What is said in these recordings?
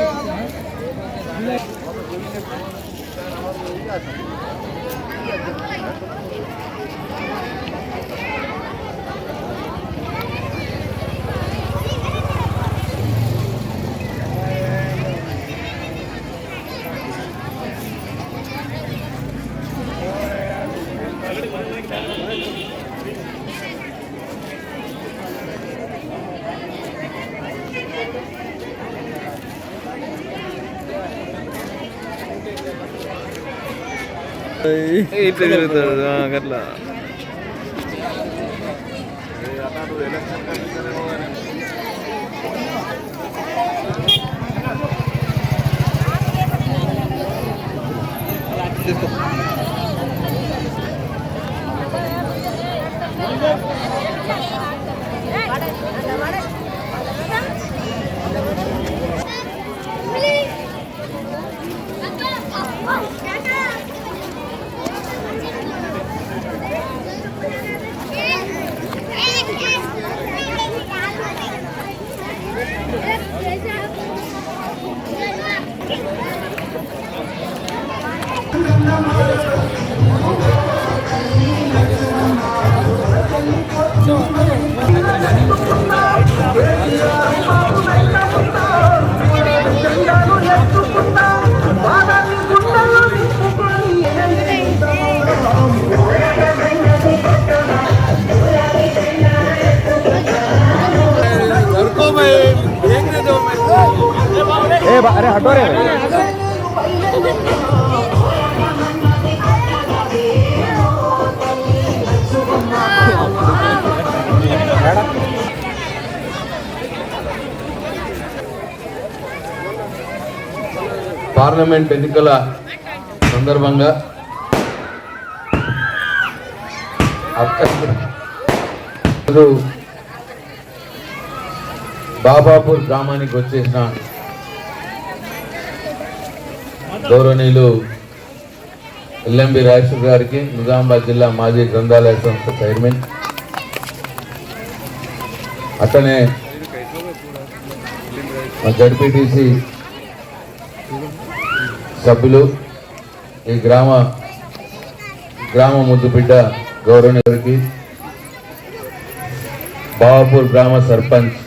Thank you. ఆ, అట్లా अरे हटो रे పార్లమెంట్ ఎన్నికల సందర్భంగా అక్కడ బాబాపూర్ గ్రామానికి వచ్చేసిన గౌరవనీయులు ఎల్ఎంబి రాజేశ్వర్ గారికి నిజామాబాద్ జిల్లా మాజీ గ్రంథాలయ సంస్థ చైర్మన్. అతనే మా జడ్పీటీసీ సభ్యులు ఈ గ్రామ గ్రామ ముద్దు బిడ్డ గౌరవనీయుడికి బావాపూర్ గ్రామ సర్పంచ్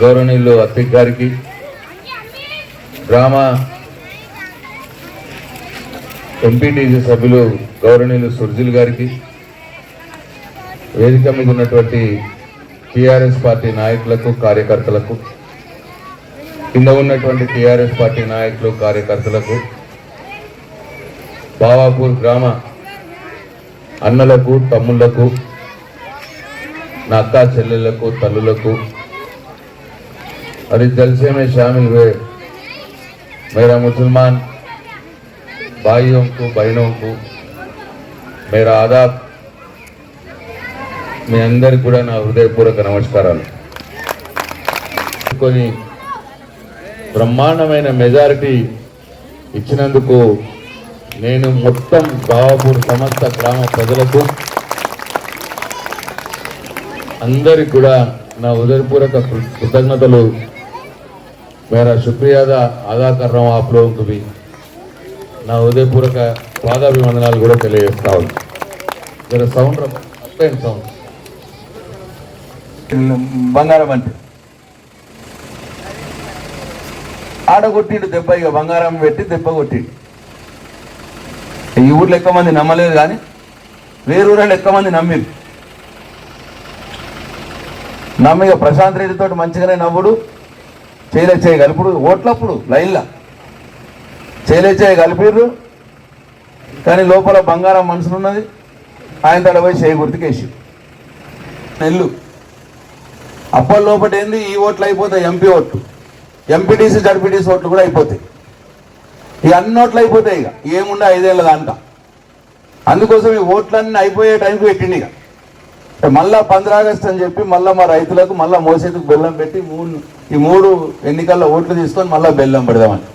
గౌరవనీయులు అత్తిక్ గారికి గ్రామ ఎంపీటీసీ సభ్యులు గౌరవనీయులు సుర్జిల్ గారికి వేదిక మీద ఉన్నటువంటి టీఆర్ఎస్ పార్టీ నాయకులకు కార్యకర్తలకు కింద ఉన్నటువంటి టీఆర్ఎస్ పార్టీ నాయకులు కార్యకర్తలకు బావాపూర్ గ్రామ అన్నలకు తమ్ముళ్ళకు నా అక్క చెల్లెళ్ళకు తల్లులకు మరి జల్సేమే షామిల్ వే మేరా ముసల్మాన్ भाइयों को बहनों को मेरा आदाब మీ అందరికి కూడా నా హృదయపూర్వక నమస్కారాలు కొన్ని బ్రహ్మాండమైన మెజారిటీ ఇచ్చినందుకు నేను మొత్తం బావాపూర్ సమస్త గ్రామ ప్రజలకు అందరికి కూడా నా హృదయపూర్వక కృ- కృతజ్ఞతలు मेरा शुक्रिया अदा अदा कर నా హృదయపూర్వక పాదాభివందనాలు కూడా తెలియజేస్తా ఉన్నాను సౌండ్ సౌండ్. బంగారం అంటే. ఆడగొట్టిండు దెబ్బ ఇక బంగారం పెట్టి దెబ్బ కొట్టిండు. ఈ ఊర్లో ఎక్కువ మంది నమ్మలేదు కానీ వేరే ఊళ్ళో ఎక్కువ మంది నమ్మిరు నమ్మిక ప్రశాంత్ రెడ్డితో మంచిగానే నవ్వుడు చేయలే చేయగలుపుడు ఓట్లప్పుడు లైన్లా. చేయలే చేయ కలిపిర్రు. కానీ లోపల బంగారం మనుషులు ఉన్నది ఆయన తడ పోయి చేయి గుర్తుకేసి నెల్లు. అప్పటి లోపల ఏంది? ఈ ఓట్లు అయిపోతాయి ఎంపీ ఓట్లు. ఎంపీటీసీ జడ్పీటీసీ ఓట్లు కూడా అయిపోతాయి. ఇక అన్ని ఓట్లు అయిపోతాయి ఇక. ఏముండే ఐదేళ్ళ దాంట్లో. అందుకోసం ఈ ఓట్లన్నీ అయిపోయే టైంకి పెట్టిండి ఇక. మళ్ళా పంద్రాగస్ట్ అని చెప్పి మళ్ళీ మా రైతులకు మళ్ళీ మోసేందుకు బెల్లం పెట్టి మూడు ఈ మూడు ఎన్నికల్లో ఓట్లు తీసుకొని మళ్ళీ బెల్లం పెడదామని.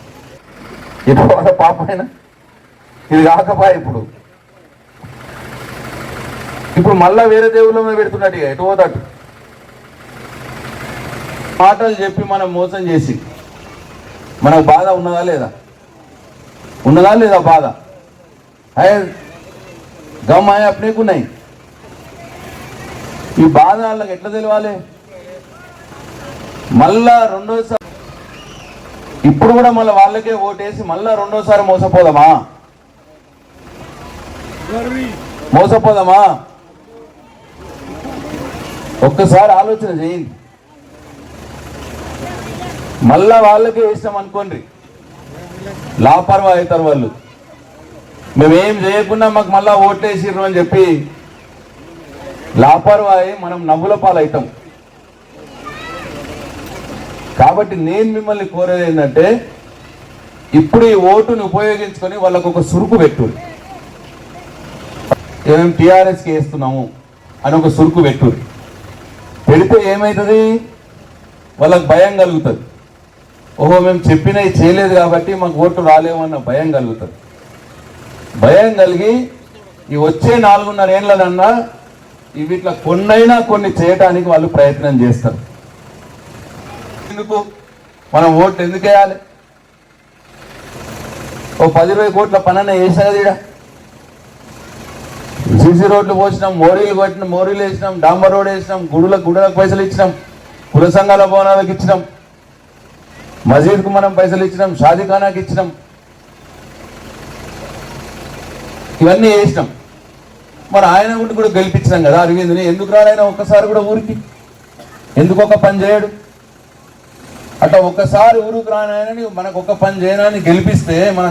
ఇప్పుడు పాపమైనా? ఇది కాకపోయా ఇప్పుడు. ఇప్పుడు మళ్ళా వేరే దేవుళ్ళ మీద పెడుతున్నట్టు ఇక ఎటు పోతాడు? మాటలు చెప్పి మనం మోసం చేసి మనకు బాధ ఉన్నదా లేదా? ఉన్నదా లేదా బాధ? అయ్యే గమ్ అయ్యే అప్పుడేకున్నాయి ఈ బాధ వాళ్ళకి ఎట్లా తెలియాలి మళ్ళా రెండోసారి ఇప్పుడు కూడా మళ్ళీ వాళ్ళకే ఓటేసి మళ్ళా రెండోసారి మోసపోదామా? మోసపోదామా? ఒక్కసారి ఆలోచన చేయండి. మళ్ళా వాళ్ళకే ఇష్టం అనుకోండి. లాపర్వా అవుతారు వాళ్ళు మేమేం చేయకుండా మాకు మళ్ళా ఓట్లేసిర్రు అని చెప్పి లాపర్వాయి మనం నవ్వుల పాలవుతాం. కాబట్టి నేను మిమ్మల్ని కోరేది ఏంటంటే ఇప్పుడు ఈ ఓటుని ఉపయోగించుకొని వాళ్ళకు ఒక సురుకు పెట్టు. మేము టీఆర్ఎస్కి వేస్తున్నాము అని ఒక సురుకు పెట్టు. పెడితే ఏమవుతుంది వాళ్ళకు భయం కలుగుతుంది. ఓహో మేము చెప్పినవి చేయలేదు కాబట్టి మాకు ఓటు రాలేమన్న భయం కలుగుతుంది. భయం కలిగి ఈ వచ్చే నాలుగున్నర ఏళ్ళనన్నా ఇవి కొన్నైనా కొన్ని చేయటానికి వాళ్ళు ప్రయత్నం చేస్తారు. ఎందుకు? మనం ఓట్లు ఎందుకు వేయాలి? ఓ పది ఇరవై కోట్ల పనన్న వేసారు కదా సీసీ రోడ్లు పోసినాం మోరీలు కొట్టినాం మోరీలు వేసినాం డాంబర్ రోడ్ వేసినాం గుడులకు గుడులకు పైసలు ఇచ్చినాం కుల సంఘాల భవనాలకు ఇచ్చినాం మసీద్కు మనం పైసలు ఇచ్చినాం షాదీఖానాకి ఇచ్చినాం. ఇవన్నీ వేసినాం. మరి ఆయన కూడా గెలిపించినాం కదా అరవింద్ని. ఎందుకు రాలైనా ఒక్కసారి కూడా ఊరికి? ఎందుకు ఒక పని చేయడు? అట్లా ఒక్కసారి ఊరుకు రానాయనని మనకు ఒక పని చేయనని గెలిపిస్తే మన